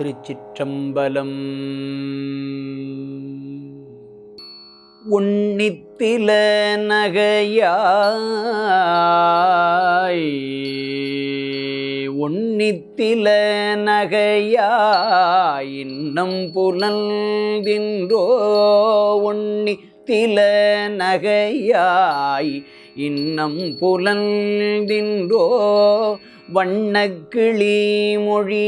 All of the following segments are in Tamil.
திருச்சிற்றம்பலம். உன்னித்தில நகையாய். உன்னித்தில நகையாய் இன்னும் புலந்தின்றோ உன்னித்தில நகையாய் இன்னம் புலந்தின்றோ வண்ணக்கிளி மொழியாறு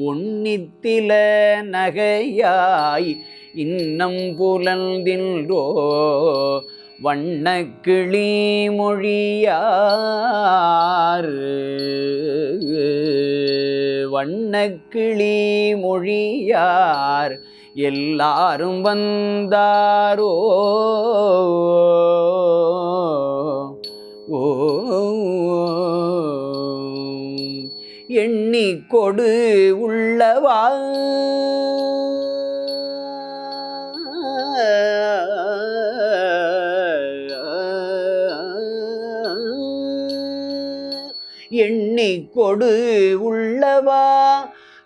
உன்னித்தில நகையாய் இன்னம் புலந்தின்றோ வண்ணக்கிளி மொழியாறு வண்ணக்கிளி மொழியார் எல்லாரும் வந்தாரோ? எண்ணி கொடு உள்ளவா. எண்ணி கொடு உள்ளவா.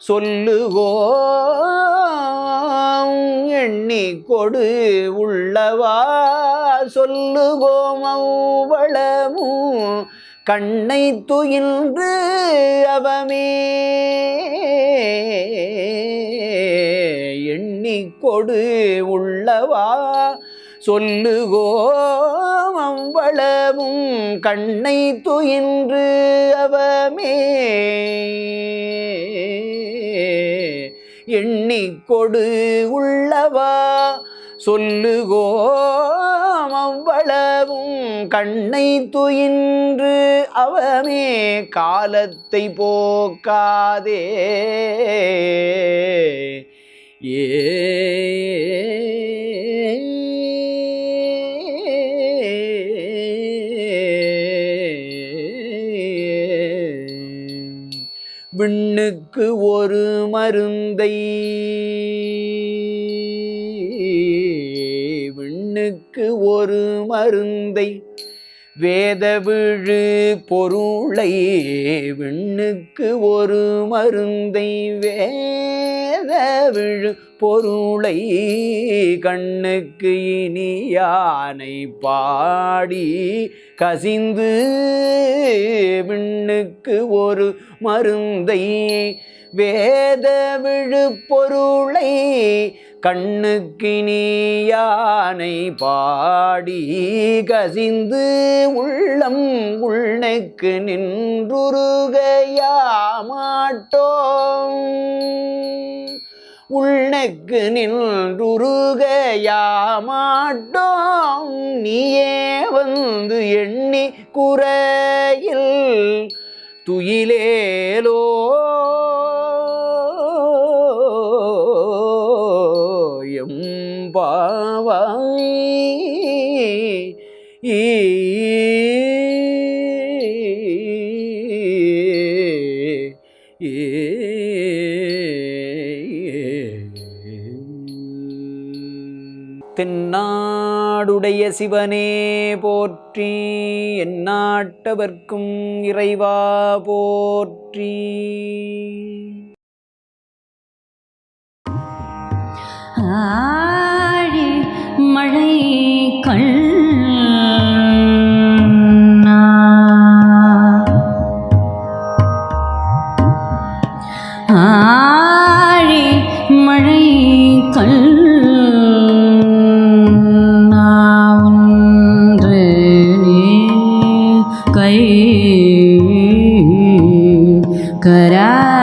சொல்லுவோ. எண்ணி கொடு உள்ளவா. சொல்லுகோமௌ அவ்வளமும் கண்ணை துயின்று அவமே. எண்ணி கொடு உள்ளவா. சொல்லுகோம் அவ்வளவும் கண்ணை துயின்று அவமே. எண்ணி கொடு உள்ளவா. சொல்லுகோ கண்ணை துயின்று அவனே காலத்தை போக்காதே. ஏ விண்ணுக்கு ஒரு மருந்தை. விண்ணுக்கு ஒரு மருந்தை வேத விழு பொருளை விண்ணுக்கு ஒரு மருந்தை வேத விழு பொருளை கண்ணுக்கு இனி யானை பாடி கசிந்து விண்ணுக்கு ஒரு மருந்தை வேத விழு பொருளை கண்ணுக்கினி யானை பாடி கசிந்து உள்ளம் உள்நெக்கு நின்றுருகையாமாட்டோம். உள்நெக்கு நின்றுருகையாமாட்டோம். நீயே வந்து எண்ணி குறையில் துயிலேலோ எம்பாவாய் தென்னாடுடைய சிவனே போற்றி எந்நாட்டவர்க்கும் இறைவா போற்றி. ஆ மழை கண்ணா. ஆழி மழை கண்ணா. ஒன்று நீ கை கரவேலாழியுள்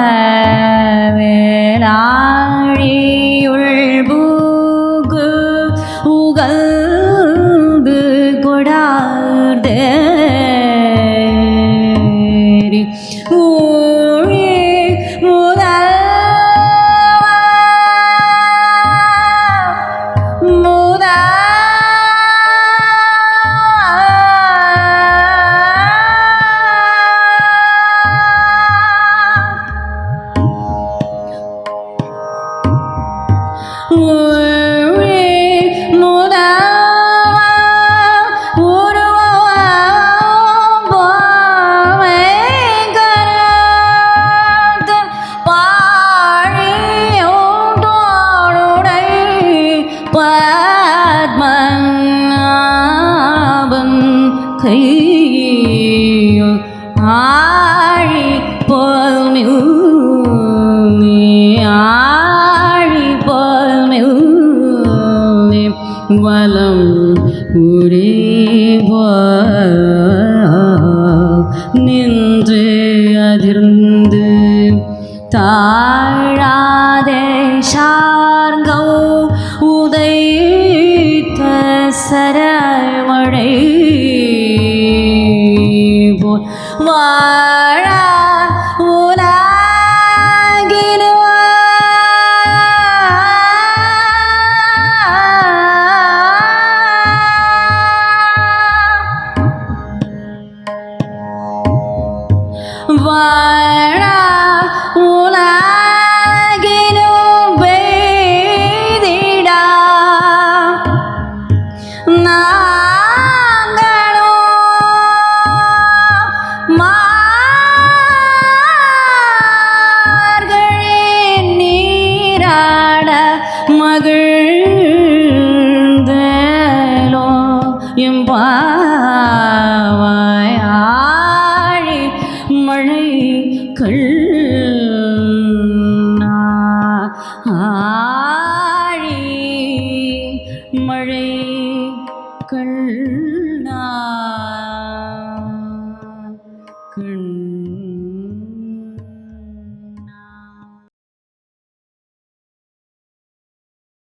உடையுள் ஆழி போதுமே ஆழி போதுமே வலம் உரிவார் நின்று அதிர்ந்து தாழாதே சார்கோ உதைத்த சரமழை வாழா உலகினும் பெய்திடா. நாங்களோ மார்கழி நீராட மகிழ்ந்தலோ எம்பாவாயாழி கண்ணா ஆழி மழை கண்ணா